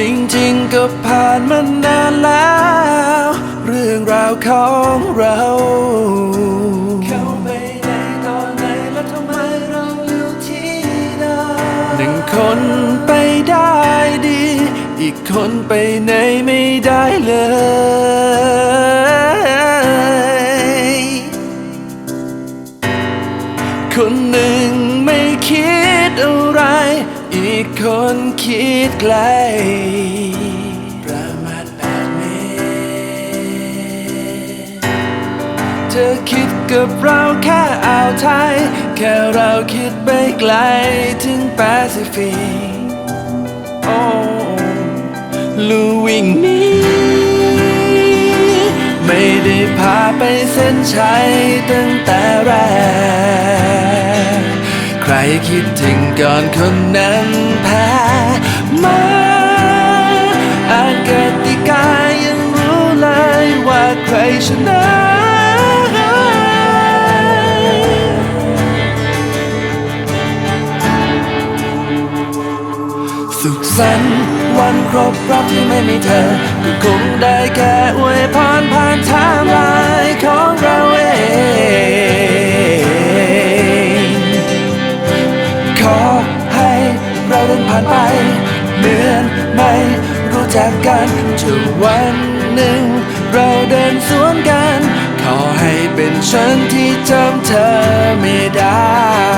จริงๆก็ผ่านมานานแล้ว เรื่องราวของเราเข้าไปไหนตอนไหนและทำไมเราอยู่ที่นั่นหนึ่งคนไปได้ดี อีกคนไปไหนไม่ได้เลยคนหนึ่งไม่คิดอะไร อีกคนคิดไกล เธอคิดกับเราแค่อ่าวไทย แค่เราคิดไปไกลถึงแปซิฟิกโอ้ลูวิ่งนี้ ไม่ได้พาไปเส้นชัยตั้งแต่แรก ใครคิดถึงก่อนคนนั้นแพ้มา สัน วันครบรอบที่ไม่มีเธอ ก็คงได้แค่อวยพรผ่านทม์ไลน์ของเราเอง ขอให้เราเดินผ่านไป เหมือนไม่รู้จักกันทุกวันหนึ่ง เราเดินสวนกัน ขอให้เป็นฉันที่จำเธอไม่ได้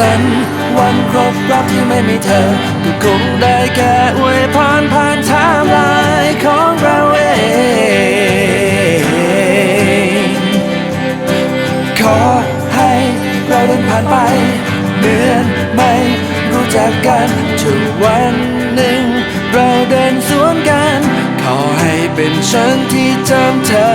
สัน วันครบรอบที่ไม่มีเธอก็คงได้แค่อวยพรผ่านทม์ไลน์ของเราเองขอให้เราเดินผ่านไปเหมือนไม่รู้จักกันทุกวันหนึ่ง เราเดินสวนกัน ขอให้เป็นฉันที่จำเธอ